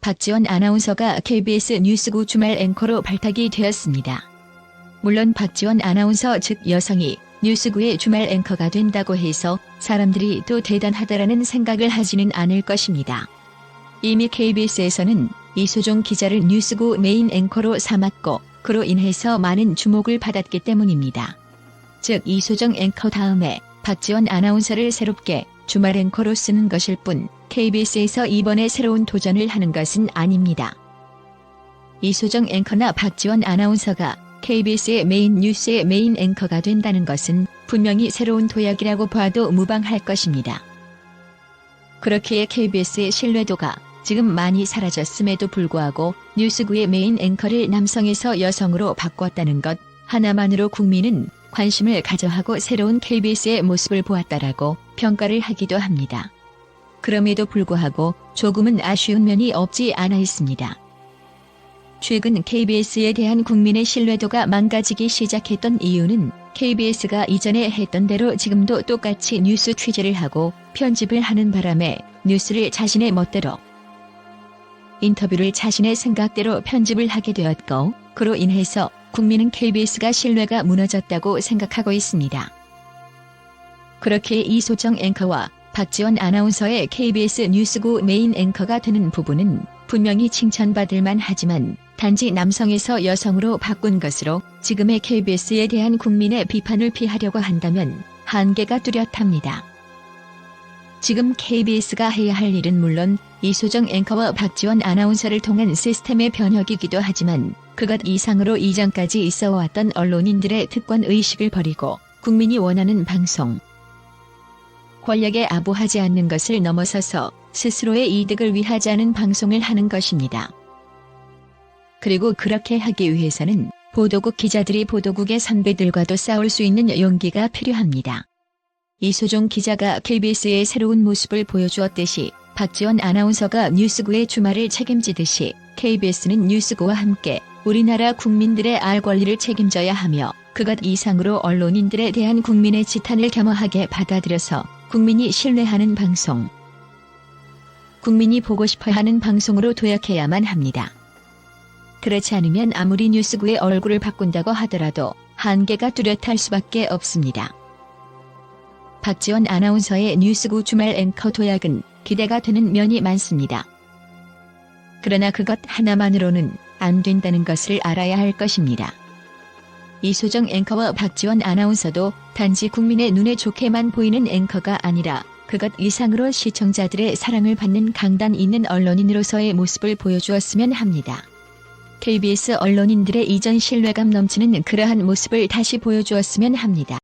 박지원 아나운서가 KBS 뉴스구 주말 앵커로 발탁이 되었습니다. 물론 박지원 아나운서 즉 여성이 뉴스구의 주말 앵커가 된다고 해서 사람들이 또 대단하다라는 생각을 하지는 않을 것입니다. 이미 KBS에서는 이소종 기자를 뉴스구 메인 앵커로 삼았고 그로 인해서 많은 주목을 받았기 때문입니다. 즉 이소정 앵커 다음에 박지원 아나운서를 새롭게 주말 앵커로 쓰는 것일 뿐 KBS에서 이번에 새로운 도전을 하는 것은 아닙니다. 이소정 앵커나 박지원 아나운서가 KBS의 메인 뉴스의 메인 앵커가 된다는 것은 분명히 새로운 도약이라고 봐도 무방할 것입니다. 그렇기에 KBS의 신뢰도가 지금 많이 사라졌음에도 불구하고 뉴스구의 메인 앵커를 남성에서 여성으로 바꿨다는 것 하나만으로 국민은 관심을 가져하고 새로운 KBS의 모습을 보았다라고 평가를 하기도 합니다. 그럼에도 불구하고 조금은 아쉬운 면이 없지 않아 있습니다. 최근 KBS에 대한 국민의 신뢰도가 망가지기 시작했던 이유는 KBS가 이전에 했던 대로 지금도 똑같이 뉴스 취재를 하고 편집을 하는 바람에 뉴스를 자신의 멋대로 인터뷰를 자신의 생각대로 편집을 하게 되었고 그로 인해서 국민은 KBS가 신뢰가 무너졌다고 생각하고 있습니다. 그렇게 이소정 앵커와 박지원 아나운서의 KBS 뉴스구 메인 앵커가 되는 부분은 분명히 칭찬받을 만 하지만 단지 남성에서 여성으로 바꾼 것으로 지금의 KBS에 대한 국민의 비판을 피하려고 한다면 한계가 뚜렷합니다. 지금 KBS가 해야 할 일은 물론 이소정 앵커와 박지원 아나운서를 통한 시스템의 변혁이기도 하지만 그것 이상으로 이전까지 있어 왔던 언론인들의 특권 의식을 버리고 국민이 원하는 방송, 권력에 아부하지 않는 것을 넘어서서 스스로의 이득을 위하지 않은 방송을 하는 것입니다. 그리고 그렇게 하기 위해서는 보도국 기자들이 보도국의 선배들과도 싸울 수 있는 용기가 필요합니다. 이소종 기자가 KBS의 새로운 모습을 보여주었듯이 박지원 아나운서가 뉴스구의 주말을 책임지듯이 KBS는 뉴스구와 함께 우리나라 국민들의 알 권리를 책임져야 하며 그것 이상으로 언론인들에 대한 국민의 지탄을 겸허하게 받아들여서 국민이 신뢰하는 방송, 국민이 보고 싶어 하는 방송으로 도약해야만 합니다. 그렇지 않으면 아무리 뉴스구의 얼굴을 바꾼다고 하더라도 한계가 뚜렷할 수밖에 없습니다. 박지원 아나운서의 뉴스구 주말 앵커 도약은 기대가 되는 면이 많습니다. 그러나 그것 하나만으로는 안 된다는 것을 알아야 할 것입니다. 이소정 앵커와 박지원 아나운서도 단지 국민의 눈에 좋게만 보이는 앵커가 아니라 그것 이상으로 시청자들의 사랑을 받는 강단 있는 언론인으로서의 모습을 보여주었으면 합니다. KBS 언론인들의 이전 신뢰감 넘치는 그러한 모습을 다시 보여주었으면 합니다.